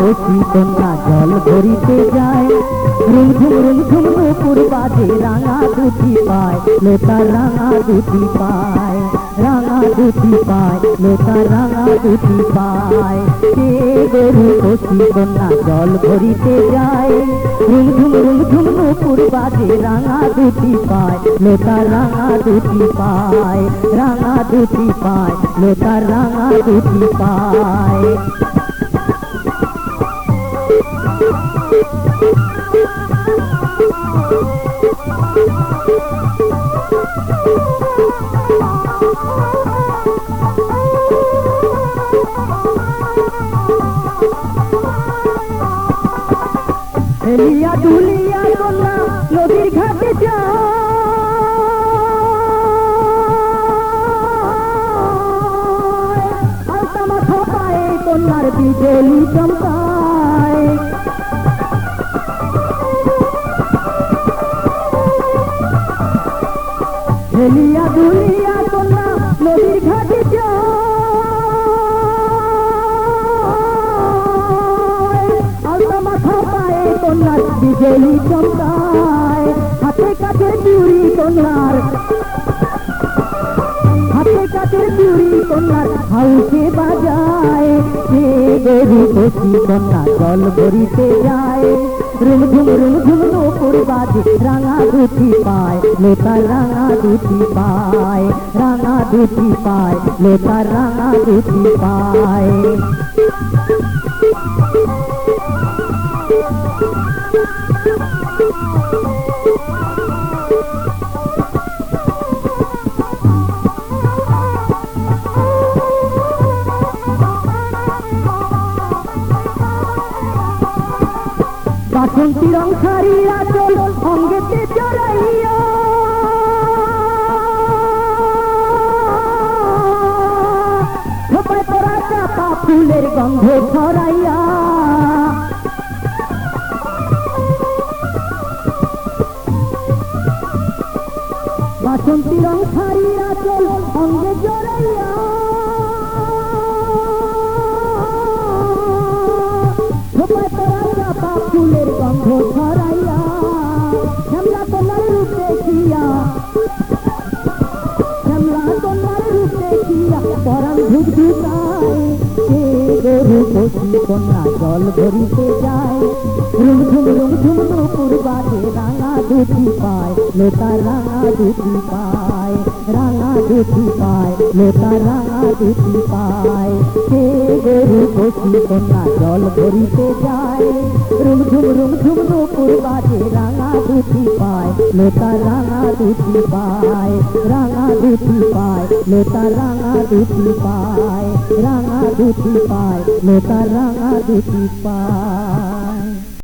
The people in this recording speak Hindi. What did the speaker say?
कोसी गंगा जल भरी भरिते जाए। रिंग झुम रिंग झुम नूपुर बाजे राना दूधी पाए लेता राना दूधी पाए। राना दूधी पाए लेता राना दूधी पाए। के गोरु कोसी गंगा जल भरी भरिते जाए। रिंग झुम रिंग झुम नूपुर बाजे राना दूधी पाए लेता राना दूधी पाए। राना दूधी पाए लेता राना दूधी पाए। ফেলিয়া দুলিয়া দোলা ঘাটে যাও হেলিয়া দুলিয়া কন্যা নদীর ঘাটে আলতা মাথা পায়ে কন্যার বিজলি চমকায় হাতে কাছে চুরি কন্যার হাতে কাছে চুরি কন্যার হাউসে বাজায়। সে গরু কন্যা জল ভরিতে যায়। रुम झुम रुम झुम नोपुरी बाजी राना दूती पाए लेता राना दूती पाए राना दूती पाए लेता राना दूती पाए বাসন্তী রং শাড়িরা চল অঙ্গেতে চড়াইয়া। ছোপায় পরা চাপা ফুলের গন্ধ ছড়াইয়া। বাসন্তী রং শাড়িরা চল অঙ্গে জড়াইয়া গরু কষি কন্যা জল ধরিতে যায় रुंग ठुंग रुंग ठुंग नूपुर बाजे रांगा देखी पाए लोता रांगा देखी पाए रांगा देखी पाए लोता रांगा देखी पाए के गोरी कोसी कन्या जल भरी से जाए रुंग ठुंग रुंग ठुंग नूपुर बाजे रांगा देखी पाए लोता रांगा देखी पाए राना देखी पाए लोता रांगा देखी पाए राना देखी पाए लोता रांगा देखी पाए